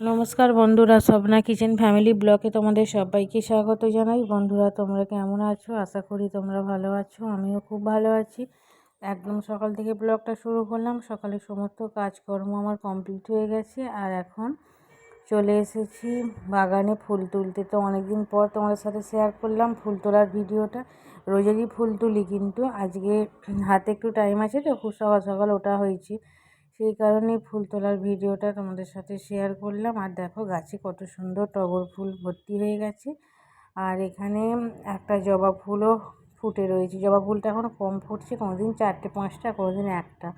নমস্কার বন্ধুরা, Swapna kitchen family ব্লকে তোমাদের সবাইকে স্বাগত জানাই। বন্ধুরা, তোমরা কেমন আছো? আশা করি তোমরা ভালো আছো, আমিও খুব ভালো আছি। একদম সকাল থেকে ব্লগটা শুরু করলাম সকালে সমস্ত কাজকর্ম আমার কমপ্লিট হয়ে গেছে আর এখন চলে এসেছি বাগানে ফুল তুলতে। তো অনেক দিন পর তোমাদের সাথে শেয়ার করলাম ফুল তোলার ভিডিওটা, রোজেরই ফুল তুলি কিন্তু। আজকে হাতে একটু টাইম আছে তো, খুব সকাল সকাল ওটা হয়েছি। সেই কারণে ফুল তোলার ভিডিওটা তোমাদের সাথে শেয়ার করলাম। আর দেখো গাছে কত সুন্দর টগর ফুল ভর্তি হয়ে গেছে। আর এখানে একটা জবা ফুলও ফুটে রয়েছে। জবা ফুলটা এখন কম ফুটছে, কোনোদিন চারটে, পাঁচটা, কোনোদিন একটা।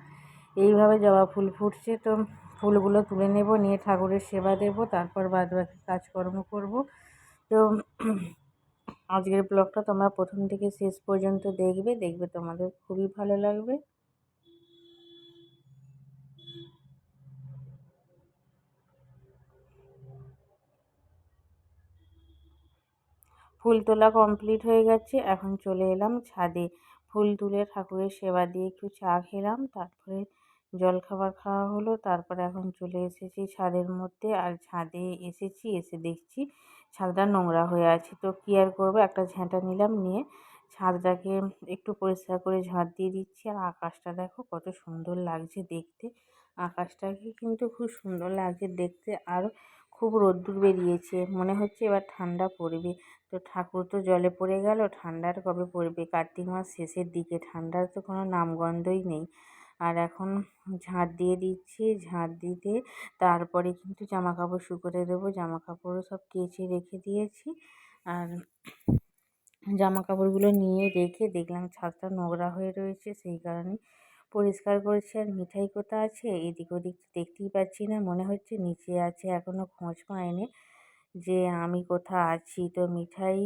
এইভাবে জবা ফুল ফুটছে। তো ফুলগুলো তুলে নেব, নিয়ে ঠাকুরের সেবা দেব, তারপর বাদ বাকি কাজকর্ম করব। তো আজকের ব্লগটা তোমরা প্রথম থেকে শেষ পর্যন্ত দেখবে। দেখবে তোমাদের খুবই ভালো লাগবে। ফুল তোলা কমপ্লিট হয়ে গেছে, এখন চলে এলাম ছাদে। ফুল তুলে ঠাকুরের সেবা দিয়ে একটু চা খেলাম, তারপরে জল খাবার খাওয়া হলো, তারপরে এখন চলে এসেছি ছাদের মধ্যে, আর ছাদে এসেছি, এসে দেখছি ছাদটা নোংরা হয়ে আছে। তো কী আর করব, একটা ঝাঁটা নিলাম, নিয়ে ছাদটাকে একটু পরিষ্কার করে ঝাঁট দিয়ে দিচ্ছি। আর আকাশটা দেখো কত সুন্দর লাগছে দেখতে। আকাশটাকে কিন্তু খুব সুন্দর লাগছে দেখতে, আর খুব রোদ্দুর বেরিয়েছে, মনে হচ্ছে এবার ঠান্ডা পড়বে। তো ঠাকুর তো জলে পড়ে গেল, ঠান্ডার কবে পড়বে? কার্তিক মাস শেষের দিকে, ঠান্ডার তো কোনো নামগন্ধই নেই। আর এখন ঝাঁট দিয়ে দিচ্ছি, ঝাঁট দিতে তারপরে কিন্তু জামা কাপড় শুকোতে দেবো। জামা কাপড়ও সব কেচে রেখে দিয়েছি। আর জামা কাপড়গুলো নিয়ে রেখে দেখলাম ছাদটা নোংরা হয়ে রয়েছে, সেই কারণে পরিষ্কার করেছি আর মিঠাই কোথা আছে? এদিক ওদিক দেখতেই পাচ্ছি না, মনে হচ্ছে নিচে আছে এখনও খোঁজ পায়নি যে আমি কোথা আছি। তো মিঠাই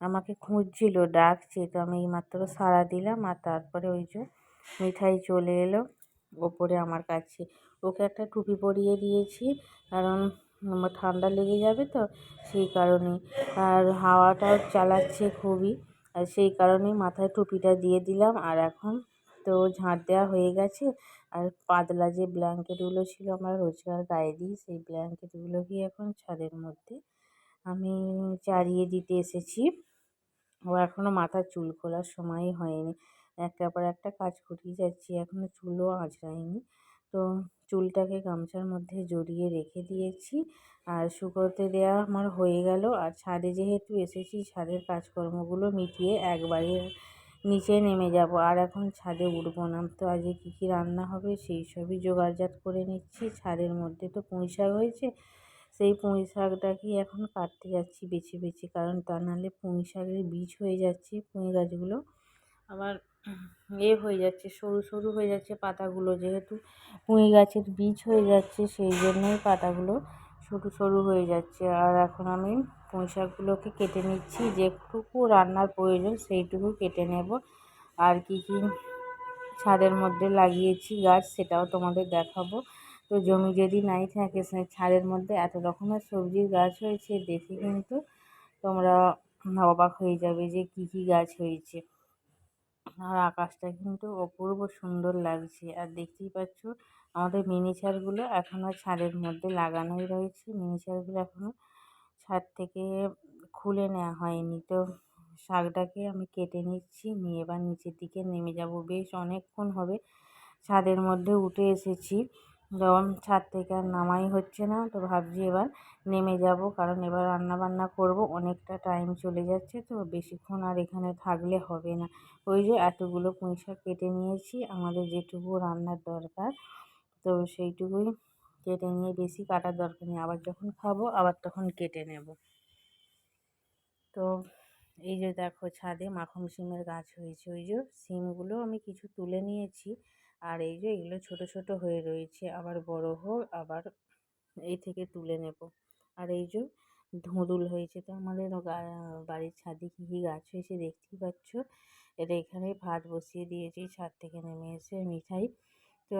আমাকে খুঁজছিল, ডাকছে, তো আমি এইমাত্র সাড়া দিলাম আর তারপরে ওই যে মিঠাই চলে এলো ওপরে আমার কাছে। ওকে একটা টুপি পরিয়ে দিয়েছি, কারণ ঠান্ডা লেগে যাবে তো সেই কারণে আর হাওয়াটাও চালাচ্ছে খুবই, আর সেই কারণেই মাথায় টুপিটা দিয়ে দিলাম আর এখন তো ঝাঁট দেওয়া হয়ে গেছে। আর পাতলা যে ব্ল্যাঙ্কেটগুলো ছিল আমরা রোজকার গায়ে দিই সেই ব্ল্যাঙ্কেটগুলোকেই এখন ছাদের মধ্যে? আমি চারিয়ে দিতে এসেছি। ও এখনও মাথার চুল খোলার সময় হয়নি। একটার পর একটা কাজ করেই যাচ্ছি এখনও চুলও আঁচড়াইনি। তো চুলটাকে গামছার মধ্যে জড়িয়ে রেখে দিয়েছি। আর শুকোতে দেওয়া আমার হয়ে গেল। আর ছাদে যেহেতু এসেছি, ছাদের কাজকর্মগুলো মিটিয়ে একবারে নিচে নেমে যাব। আর এখন ছাদে উঠবো না। তো আজকে কী কী রান্না হবে সেই সবই জোগাড়জাত করে নিচ্ছি। ছাদের মধ্যে তো পুঁই শাক হয়েছে। সেই পুঁই শাকটাকেই এখন কাটতে যাচ্ছি বেছে বেছে। কারণ তা নাহলে পুঁই শাকের বীজ হয়ে যাচ্ছে, পুঁই গাছগুলো। আবার এ হয়ে যাচ্ছে, সরু সরু হয়ে যাচ্ছে পাতাগুলো। যেহেতু পুঁই গাছের বীজ হয়ে যাচ্ছে, সেই জন্যই পাতাগুলো সরু সরু হয়ে যাচ্ছে। আর এখন আমি পুঁই শাকগুলোকে কেটে নিচ্ছি। যেটুকু রান্নার প্রয়োজন সেইটুকু কেটে নেব। আর কি কি ছাদের মধ্যে লাগিয়েছি গাছ সেটাও তোমাদের দেখাবো। তো জমি যদি নাই থাকে ছাদের মধ্যে এত রকমের সবজির গাছ হয়েছে, দেখে কিন্তু তোমরা অবাক হয়ে যাবে যে কী কী গাছ হয়েছে। আর আকাশটা কিন্তু অপূর্ব সুন্দর লাগছে। আর দেখতেই পাচ্ছ, আমাদের মিনিচারগুলো এখনও ছাদের মধ্যে লাগানোই রয়েছে। মিনিচারগুলো এখনও ছাদ থেকে খুলে নেওয়া হয়নি। তো শাকটাকে আমি কেটে নিচ্ছি, নিয়ে এবার নিচের দিকে নেমে যাব। বেশ অনেকক্ষণ হবে ছাদের মধ্যে উঠে এসেছি। যখন ছাদ থেকে আর নামাই হচ্ছে না। তো ভাবছি এবার নেমে যাব, কারণ এবার রান্না বান্না করব। অনেকটা টাইম চলে যাচ্ছে তো বেশিক্ষণ আর এখানে থাকলে হবে না। ওই যে এতগুলো পুঁই শাক কেটে নিয়েছি, আমাদের যেটুকু রান্নার দরকার, তো সেইটুকুই কেটে নিয়ে বেশি কাটার দরকার নেই। আবার যখন খাব, আবার তখন কেটে নেব। তো এই যে দেখো ছাদে মাখন সিমের গাছ হয়েছে। ওই যে সিমগুলো আমি কিছু তুলে নিয়েছি। আর এই যে এগুলো ছোট ছোট হয়ে রয়েছে, আবার বড় হোক, আবার এই থেকে তুলে নেব। আর এই যে ধুঁদুল হয়েছে তো আমাদের বাড়ির ছাদে কী কী গাছ হয়েছে দেখতেই পাচ্ছ। এটা এখানে ভাত বসিয়ে দিয়েছি, ছাদ থেকে নেমে এসে মিঠাই। তো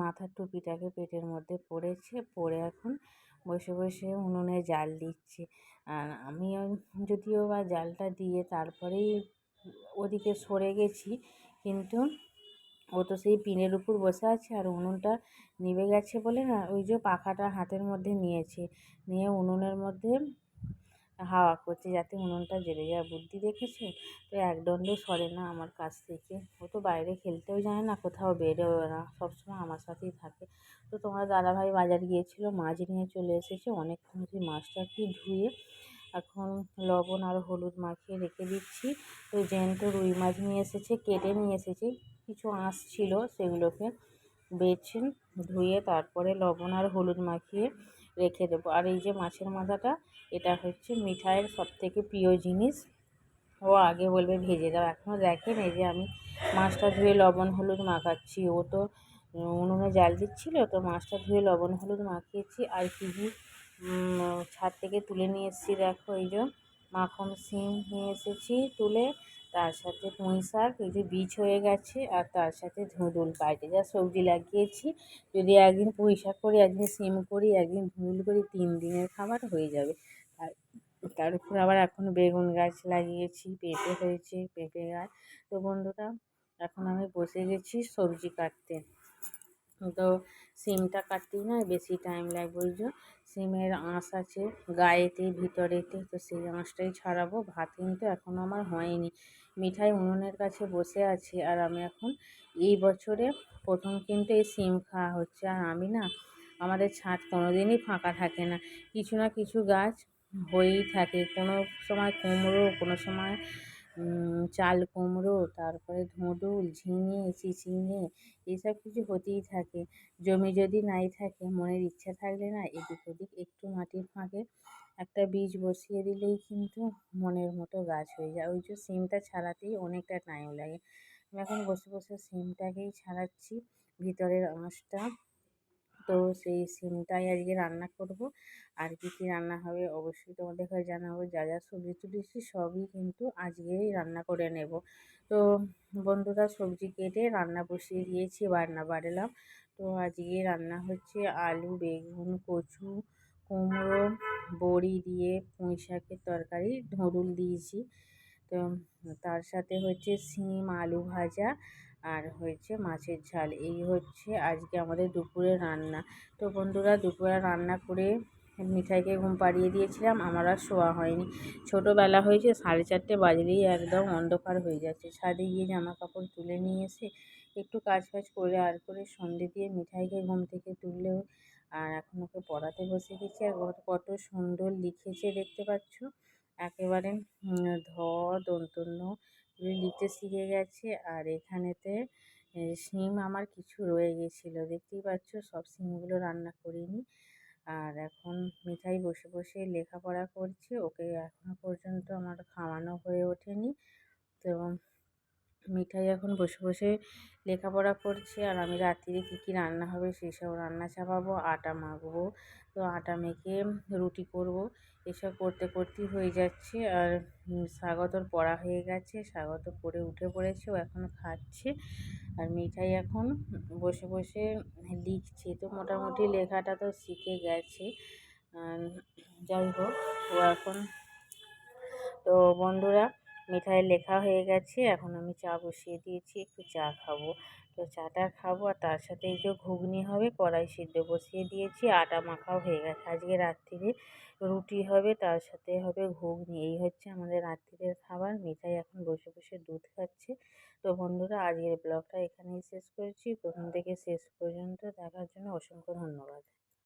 মাথার টুপিটাকে পেটের মধ্যে পড়েছে, পড়ে এখন বসে বসে উনুনে জাল দিচ্ছে। আর আমি যদিও বা জালটা দিয়ে তারপরেই ওদিকে সরে গেছি, কিন্তু ও তো সেই পিনের উপর বসে আছে আর উনুনটা নিভে গেছে বলে না, ওই যে পাখাটা হাতের মধ্যে নিয়েছে, নিয়ে উনুনের মধ্যে হাওয়া করছে যাতে উনুনটা জ্বলে যায়। বুদ্ধি দেখেছ? তো একদণ্ড সরে না আমার কাছ থেকে। ও তো বাইরে খেলতেও যায় না, কোথাও বেরোয় না, সবসময় আমার সাথেই থাকে। তো তোমার দাদাভাই বাজার গিয়েছিল, মাছ নিয়ে চলে এসেছে, অনেকক্ষণ সেই মাছটাকে ধুয়ে লবণ আর হলুদ মাখিয়ে রেখে দিচ্ছি। তো জ্যান্ত রুই মাছ নিয়ে এসেছে, কেটে নিয়ে এসেছে। কিছু আঁশ ছিল, সেগুলোকে বেছে ধুয়ে তারপরে লবণ আর হলুদ মাখিয়ে রেখে দেবো। আর এই যে মাছের মাথাটা, এটা হচ্ছে মিঠাইয়ের সবথেকে প্রিয় জিনিস। ও আগে বলবে ভেজে দাও। এখনও দেখেন এই যে আমি মাছটা ধুয়ে লবণ হলুদ মাখাচ্ছি। ও তো উনুনে জাল দিচ্ছিল, তো মাছটা ধুয়ে লবণ হলুদ মাখিয়েছি। আর কি ছাদ থেকে তুলে নিয়ে এসেছি, দেখো এই যে। মাখন, সিম নিয়ে এসেছি তুলে। তার সাথে পুঁই শাক, এই যে বীজ হয়ে গেছে, আর তার সাথে ধুঁদুল বাড়িতে যা সবজি লাগিয়েছি, যদি একদিন পুঁই শাক করি, একদিন সিম করি, একদিন ধুঁদুল করি, তিন দিনের খাবার হয়ে যাবে। আর তার উপর আবার এখন বেগুন গাছ লাগিয়েছি, পেঁপে হয়েছে, পেঁপে গাছ। তো বন্ধুরা, এখন আমি বসে গেছি সবজি কাটতে। তো সিমটা কাটতেই না, বেশি টাইম লাগবে ওই জন্য সিমের আঁশ আছে গায়েতে, ভিতরেতে, তো সেই আঁশটাই ছাড়াবো। ভাত কিন্তু এখনও আমার হয়নি। মিঠাই উনুনের কাছে বসে আছে আর আমি এখন এই বছরে প্রথম কিন্তু এই সিম খাওয়া হচ্ছে। আর আমি না, আমাদের ছাদ কোনো দিনই ফাঁকা থাকে না। কিছু না কিছু গাছ হয়েই থাকে। কোনো সময় কুমড়ো, কোনো সময় চাল কুমড়ো, তারপরে ধুঁদুল, ঝিঙে চিচিঙে এসব কিছু হতেই থাকে। জমি যদি নাই থাকে, মনের ইচ্ছা থাকলে না এদিক ওদিক একটু মাটির ফাঁকে একটা বীজ বসিয়ে দিলেই কিন্তু মনের মতো গাছ হয়ে যায়। ওই যে সিমটা ছাড়াতেই অনেকটা টাইম লাগে। আমি এখন বসে বসে সিমটাকেই ছাড়াচ্ছি। ভিতরের আঁশটা তো সেই সিমটাই আজকে রান্না করব। আর কী কী রান্না হবে অবশ্যই তোমাদের কাছে জানাব। যা যা সবজি তুলেছি সবই কিন্তু আজকেই রান্না করে নেব। তো বন্ধুরা, সবজি কেটে রান্না বসিয়ে দিয়েছি রান্না বাড়লাম। তো আজকে রান্না হচ্ছে আলু, বেগুন, কচু, কুমড়ো, বড়ি দিয়ে পুঁই শাকের তরকারি ধুঁদুল দিয়েছি। তো তার সাথে হচ্ছে সিম, আলু ভাজা আর হয়েছে মাছের ঝাল। এই হচ্ছে আজকে আমাদের দুপুরে রান্না। তো বন্ধুরা, দুপুরে রান্না করে মিঠাইকে ঘুম পাড়িয়ে দিয়েছিলাম। আমার আর শোয়া হয়নি। ছোটোবেলা হয়েছে, সাড়ে চারটে বাজলেই একদম অন্ধকার হয়ে যাচ্ছে। ছাদে গিয়ে জামা কাপড় তুলে নিয়ে এসে একটু কাজ ফাজ করে আর করে সন্ধে দিয়ে মিঠাইকে ঘুম থেকে তুললেও আর এখন ওকে পড়াতে বসে গেছি। আর কত সুন্দর লিখেছে দেখতে পাচ্ছ? একেবারে ধ, দন্তন্য লিখতে শিখে গেছে। আর এখানেতে সিম আমার কিছু রয়ে গেছিল। দেখতেই পাচ্ছ, সব সিমগুলো রান্না করিনি। আর এখন মিঠাই বসে বসে লেখাপড়া করছে। ওকে এখনও পর্যন্ত আমার খাওয়ানো হয়ে ওঠেনি। তো মিঠাই এখন বসে বসে লেখাপড়া করছে আর আমি রাত্রিরে কী কী রান্না হবে সেই সব রান্না চাপাবো আটা মাখবো। তো আটা মেখে রুটি করব, এসব করতে, করতেই হয়ে যাচ্ছে। আর স্বাগতর পড়া হয়ে গেছে, স্বাগত পড়ে উঠে পড়েছে, ও এখনও খাচ্ছে। আর মিঠাই এখন বসে বসে লিখছে। তো মোটামুটি লেখাটা তো শিখে গেছে। যাই হোক, ও এখন, তো বন্ধুরা মিঠাইয়ের লেখা হয়ে গেছে, এখন আমি চা বসিয়ে দিয়েছি, একটু চা খাব। তো চাটা খাব আর তার সাথে এই যে ঘুগনি হবে, কড়াই সিদ্ধ বসিয়ে দিয়েছি, আটা মাখাও হয়ে গেছে। আজকে রাত্রিরে রুটি হবে, তার সাথে হবে ঘুগনি। এই হচ্ছে আমাদের রাত্রিরের খাবার। মিঠাই এখন বসে বসে দুধ খাচ্ছে। তো বন্ধুরা, আজকের ব্লগটা এখানেই শেষ করেছি। প্রথম থেকে শেষ পর্যন্ত দেখার জন্য অসংখ্য ধন্যবাদ।